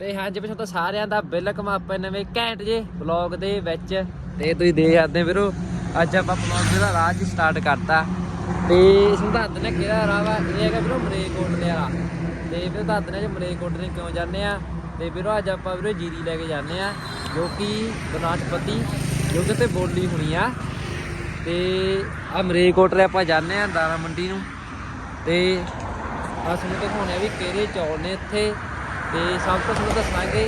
ਤੇ ਹਾਂਜੀ ਪਿਛੋਂ ਤਾਂ ਸਾਰਿਆਂ ਦਾ ਵੈਲਕਮ ਆਪਾਂ ਨਵੇਂ ਘੈਂਟ ਜੇ ਵਲੌਗ ਦੇ ਵਿੱਚ ਤੇ ਤੁਸੀਂ ਦੇਖ ਸਕਦੇ ਵੀਰੋ, ਅੱਜ ਆਪਾਂ ਵਲੌਗ ਦਾ ਰਾਹ ਜੀ ਸਟਾਰਟ ਕਰਤਾ। ਤੇ ਇਸ ਨੂੰ ਦੱਸ ਦਿੰਦੇ ਕਿਹੜਾ ਰਾਹ ਵਾ, ਇਹ ਹੈਗਾ ਵੀਰੋ ਮਰੇਕੋਟ ਦੇ ਰਾਹ। ਤੇ ਫਿਰ ਦੱਸ ਦਿੰਦੇ ਜੇ ਮਰੇਕੋਟ ਨੇ ਕਿਉਂ ਜਾਂਦੇ ਆ ਤੇ ਵੀਰੋ ਅੱਜ ਆਪਾਂ ਵੀਰੋ ਜੀਰੀ ਲੈ ਕੇ ਜਾਂਦੇ ਆ ਜੋ ਕਿ ਬਨਾਸਪਤੀ, ਜੋ ਕਿ ਤੇ ਬੋਲੀ ਹੋਣੀ ਆ। ਤੇ ਆ ਮਰੇਕੋਟ ਦੇ ਆਪਾਂ ਜਾਂਦੇ ਆ ਦਾਣਾ ਮੰਡੀ ਨੂੰ। ਤੇ ਆ ਤੁਹਾਨੂੰ ਦਿਖਾਉਣੇ ਵੀ ਕਿਹੜੇ ਚੌਲ ਨੇ ਇੱਥੇ। ਤੇ ਸਭ ਤੋਂ ਤੁਹਾਨੂੰ ਦੱਸਾਂਗੇ,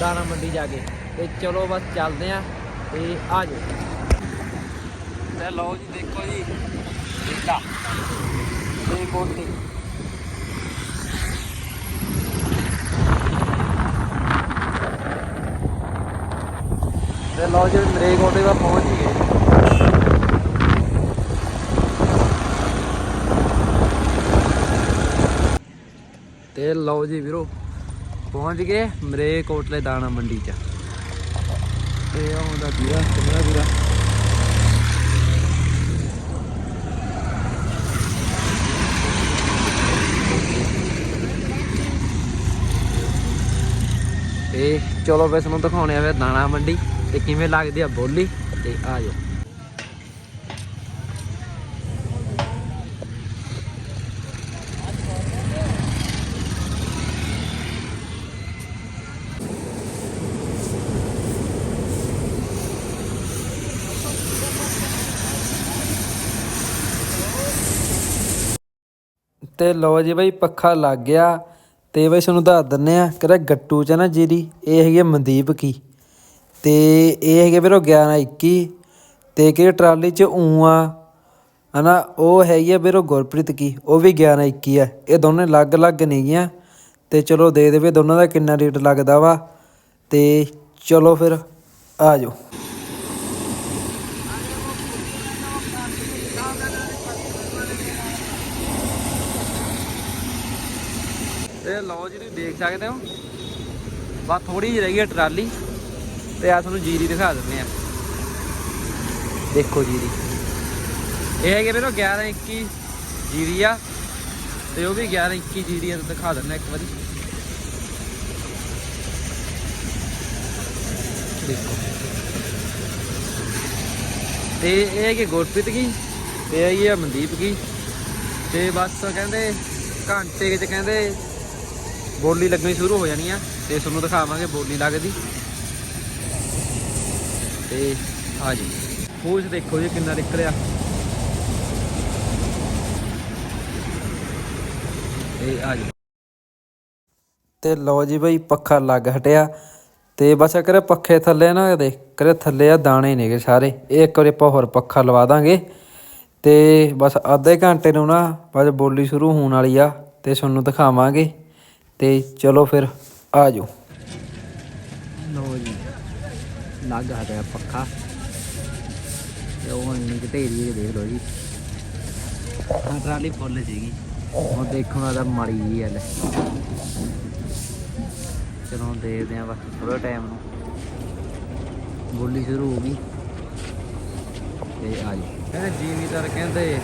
ਦਾਣਾ ਮੰਡੀ ਜਾ ਕੇ। ਤੇ ਚਲੋ ਬਸ ਚੱਲਦੇ ਆ ਤੇ ਆ ਜਾਓ। ਤੇ ਲਓ ਜੀ, ਦੇਖੋ ਜੀ ਇੱਕਾ ਤੇ ਕੋਟੀ ਤੇ ਲਓ ਜੀ ਮਰੇ ਕੋਟੇ ਦਾ ਪਹੁੰਚ ਗਏ। ਤੇ ਲਓ ਜੀ ਵੀਰੋ ਪਹੁੰਚ ਗਏ ਮਰੇ ਕੋਟਲੇ ਦਾਣਾ ਮੰਡੀ ਚ। ਤੇ ਆਉਂਦਾ ਵੀਰਾ ਕਿੰਨਾ ਵੀਰਾ ਤੇ ਚਲੋ ਫਿਰ ਤੁਹਾਨੂੰ ਦਿਖਾਉਣੇ ਆ ਫਿਰ ਦਾਣਾ ਮੰਡੀ ਤੇ ਕਿਵੇਂ ਲੱਗਦੀ ਆ ਬੋਲੀ ਤੇ ਆ ਜਾਓ। ਤੇ ਲਓ ਜੀ ਬਾਈ ਪੱਖਾ ਲੱਗ ਗਿਆ ਤੇ ਬਈ ਤੁਹਾਨੂੰ ਦੱਸ ਦਿੰਨੇ ਆ, ਕਿਹੜਾ ਗੱਟੂ ਚ ਨਾ ਜੀਰੀ, ਇਹ ਹੈਗੀ ਆ ਮਨਦੀਪ ਕੀ। ਤੇ ਇਹ ਹੈਗੇ ਵੀਰੋ 11 21 ਤੇ ਕਿ ਟਰਾਲੀ ਚ ਊ ਆ, ਹਨਾ, ਉਹ ਹੈਗੀ ਆ ਵੀਰੋ ਗੁਰਪ੍ਰੀਤ ਕੀ, ਉਹ ਵੀ 11 21 ਆ। ਇਹ ਦੋਨੇ ਅਲੱਗ ਅਲੱਗ ਨਹੀਂ ਗੀਆਂ, ਤੇ ਚਲੋ ਦੇ ਦੇਵੇ ਦੋਨਾਂ ਦਾ ਕਿੰਨਾ ਰੇਟ ਲੱਗਦਾ ਵਾ, ਤੇ ਚਲੋ ਫਿਰ ਆ ਜਾਓ। ਤੇ ਲਓ ਜੀ, ਤੁਸੀਂ ਦੇਖ ਸਕਦੇ ਹੋ। ਬਸ ਥੋੜੀ ਜਿਹੀ ਰਹਿ ਗਈ ਹੈ ਟਰਾਲੀ। ਤੇ ਆ ਤੁਹਾਨੂੰ ਜੀਰੀ ਦਿਖਾ ਦਿੰਦੇ ਆ। ਦੇਖੋ ਜੀਰੀ। ਇਹ ਹੈਗੇ ਵੀਰੋ 11 21 ਜੀਰੀ ਆ। ਤੇ ਉਹ ਵੀ 11 21 ਜੀਰੀ ਆ ਦਿਖਾ ਦਿੰਦੇ ਇੱਕ ਵਾਰੀ। ਦੇਖੋ। ਤੇ ਇਹ ਹੈਗੇ ਗੁਰਪ੍ਰੀਤ ਕੀ, ਤੇ ਇਹ ਆ ਮਨਦੀਪ ਕੀ। ਤੇ ਬਸ ਕਹਿੰਦੇ ਘੰਟੇ ਵਿੱਚ ਕਹਿੰਦੇ ਬੋਲੀ ਲੱਗਣੀ ਸ਼ੁਰੂ ਹੋ ਜਾਣੀ ਆ ਤੇ ਤੁਹਾਨੂੰ ਦਿਖਾਵਾਂਗੇ ਬੋਲੀ ਲੱਗਦੀ। ਤੇ ਆ ਜੀ। ਫੂਜ ਦੇਖੋ ਜੀ ਕਿੰਨਾ ਨਿਕਲਿਆ। ਤੇ ਆ ਜੀ। ਤੇ ਲਓ ਜੀ ਬਈ ਪੱਖਾ ਲੱਗ ਹਟਿਆ। ਤੇ ਬਸ ਕਰੇ ਪੱਖੇ ਥੱਲੇ ਨਾ ਦੇਖ ਕਰੇ ਥੱਲੇ ਆ ਦਾਣੇ ਨੇਗੇ ਸਾਰੇ। ਇਹ ਇੱਕ ਵਾਰੀ ਆਪਾਂ ਹੋਰ ਪੱਖਾ ਲਵਾ ਦਾਂਗੇ। ਤੇ ਬਸ ਅੱਧੇ ਘੰਟੇ ਨੂੰ ਨਾ ਬਸ ਬੋਲੀ ਸ਼ੁਰੂ ਹੋਣ ਵਾਲੀ ਆ। ਤੇ ਤੁਹਾਨੂੰ ਦਿਖਾਵਾਂਗੇ। ਤੇ ਚਲੋ ਫਿਰ ਆ ਜਾਓ। ਲਓ ਜੀ ਲੱਗ ਹਟਿਆ ਪੱਖਾ। ਤੇ ਉਹ ਕਿ ਢੇਰੀ ਜਿਹੀ ਦੇਖ ਲਓ ਜੀ। ਆਹ ਟਰਾਲੀ ਫੁੱਲ ਸੀਗੀ। ਉਹ ਦੇਖਣ ਦਾ ਮਾੜੀ ਜੀ ਹਲੇ ਚਲੋ ਦੇਖਦੇ ਆ ਬਸ ਥੋੜਾ ਟਾਈਮ ਨੂੰ। ਬੋਲੀ ਸ਼ੁਰੂ ਹੋ ਗਈ। ਤੇ ਆ ਜੀ ਕਹਿੰਦੇ ਜੀਵੀਦਾਰ ਕਹਿੰਦੇ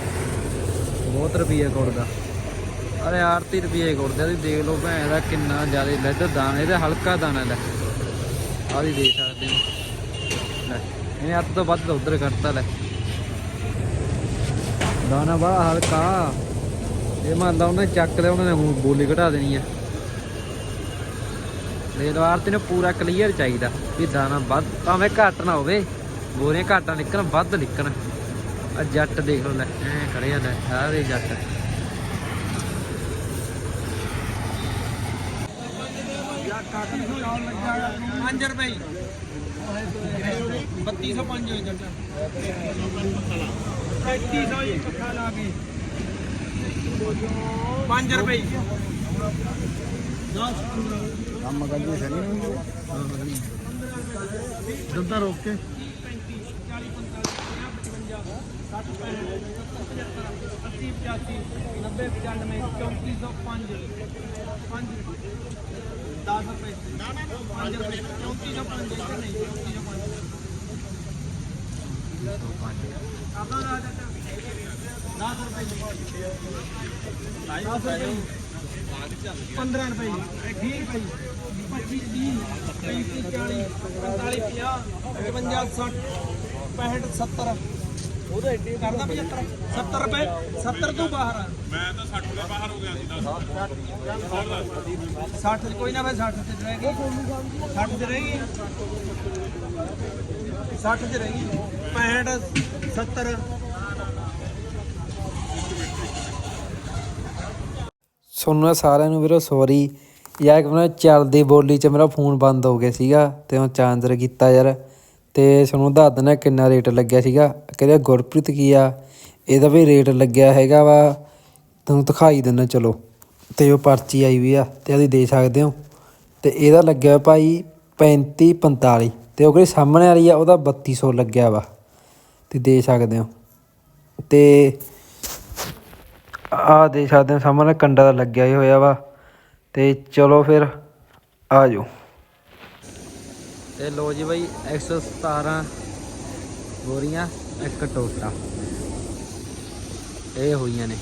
ਬਹੁਤ ਰੁਪਈਆ ਗੁੜਦਾ ਅਰੇ ਆਰਤੀ ਰੁਪਈਏ ਗੁੜਦੇ ਤੁਸੀਂ ਦੇਖ ਲਓ ਭੈਣ ਦਾ ਕਿੰਨਾ ਜ਼ਿਆਦਾ ਲੈਦ ਦਾਣਾ, ਇਹਦਾ ਹਲਕਾ ਦਾਣਾ ਲੈ। ਆਹ ਵੀ ਦੇਖ ਸਕਦੇ ਹੋ। ਲੈ, ਇਹਨੇ ਅੱਧ ਤੋਂ ਵੱਧ ਉਧਰ ਕਰਤਾ ਲੈ। ਦਾਣਾ ਬੜਾ ਹਲਕਾ। ਇਹ ਮੰਨਦਾ ਉਹਨੇ ਚੱਕ ਲਿਆ, ਉਹਨਾਂ ਨੇ ਹੁਣ ਬੋਲੀ ਘਟਾ ਦੇਣੀ ਆ। ਲੈ ਲਓ ਆਰਤੀ ਨੂੰ ਪੂਰਾ ਕਲੀਅਰ ਚਾਹੀਦਾ ਵੀ ਦਾਣਾ ਵੱਧ, ਭਾਵੇਂ ਘੱਟ ਨਾ ਹੋਵੇ, ਬੋਰੀਆਂ ਘਾਟਾ ਨਿਕਲਣ, ਵੱਧ ਨਿਕਲਣ। ਆ ਜੱਟ ਦੇਖ ਲਓ ਲੈ, ਐ ਖੜੇ ਆ ਲੈ, ਸਾਰੇ ਜੱਟ। ਪੰਜ ਰੁਪਏ 3205 ਹੋਈ ਜੱਟਾ। 3300 ਜੀ। ਪੱਖਾ ਲਾ ਕੇ 5 ਰੁਪਏ ਕੰਮ ਕਰਦੇ ਸਹੀ ਨਹੀਂ ਦੁੱਧਾ ਰੋਕ ਕੇ। 80 85 90 95 3405 5 10 ਰੁਪਏ। ਨਾ ਨਾ 5 ਰੁਪਏ 3405 ਨਹੀਂ 3405 ਆਪਣਾ ਰਾਜਾ 10 ਰੁਪਏ। 10 ਰੁਪਏ। 15 ਉਹਦੇ ਐਡੇ ਕਰਦਾ 75 70 ਰੁਪਏ 70 ਤੋਂ ਬਾਹਰ ਆ। ਮੈਂ ਤਾਂ 60 ਦੇ ਬਾਹਰ ਹੋ ਗਿਆ ਸੀ 60 ਕੋਈ ਨਾ ਫਿਰ 60 ਤੇ ਰਹਿ ਗਈ। 60 ਤੇ ਰਹਿ ਗਈ। 60 ਤੇ ਰਹਿ ਗਈ। 65 70 ਸੁਣਨਾ ਸਾਰਿਆਂ ਨੂੰ ਵੀਰੋ ਸੌਰੀ ਯਾਰ ਕਿ ਮੈਂ ਚੱਲਦੀ ਬੋਲੀ ਚ ਮੇਰਾ ਫੋਨ ਬੰਦ ਹੋ ਗਿਆ ਸੀਗਾ ਤੇ ਮੈਂ ਚਾਂਦਰ ਕੀਤਾ ਯਾਰ। ਤੇ ਤੁਹਾਨੂੰ ਦੱਸ ਦਿੰਦਾ ਕਿੰਨਾ ਰੇਟ ਲੱਗਿਆ ਸੀਗਾ। ਕਹਿੰਦੇ ਗੁਰਪ੍ਰੀਤ ਕੀ ਆ? ਇਹਦਾ ਵੀ ਰੇਟ ਲੱਗਿਆ ਹੈਗਾ ਵਾ। ਤੁਹਾਨੂੰ ਦਿਖਾਈ ਦਿੰਦਾ, ਚਲੋ। ਤੇ ਉਹ ਪਰਚੀ ਆਈ ਵੀ ਆ, ਤੇ ਅਸੀਂ ਦੇ ਸਕਦੇ ਹੋ। ਤੇ ਇਹਦਾ ਲੱਗਿਆ ਭਾਈ 35 45 ਤੇ ਉਹ ਕਿਹੜੀ ਸਾਹਮਣੇ ਵਾਲੀ ਆ, ਉਹਦਾ 3200 ਲੱਗਿਆ ਵਾ। ਤੇ ਦੇ ਸਕਦੇ ਹੋ। ਤੇ ਆ ਦੇ ਸਕਦੇ ਹੋ, ਸਾਹਮਣੇ ਕੰਡਾ ਦਾ ਲੱਗਿਆ ਹੀ ਹੋਇਆ ਵਾ। ਤੇ ਚਲੋ ਫਿਰ, ਆ ਜਾਓ। ਤੇ ਲੋ ਜੀ ਬਾਈ 117 ਗੋਰੀਆਂ ਇੱਕ ਟੋਟਾ ਇਹ ਹੋਈਆਂ ਨੇ।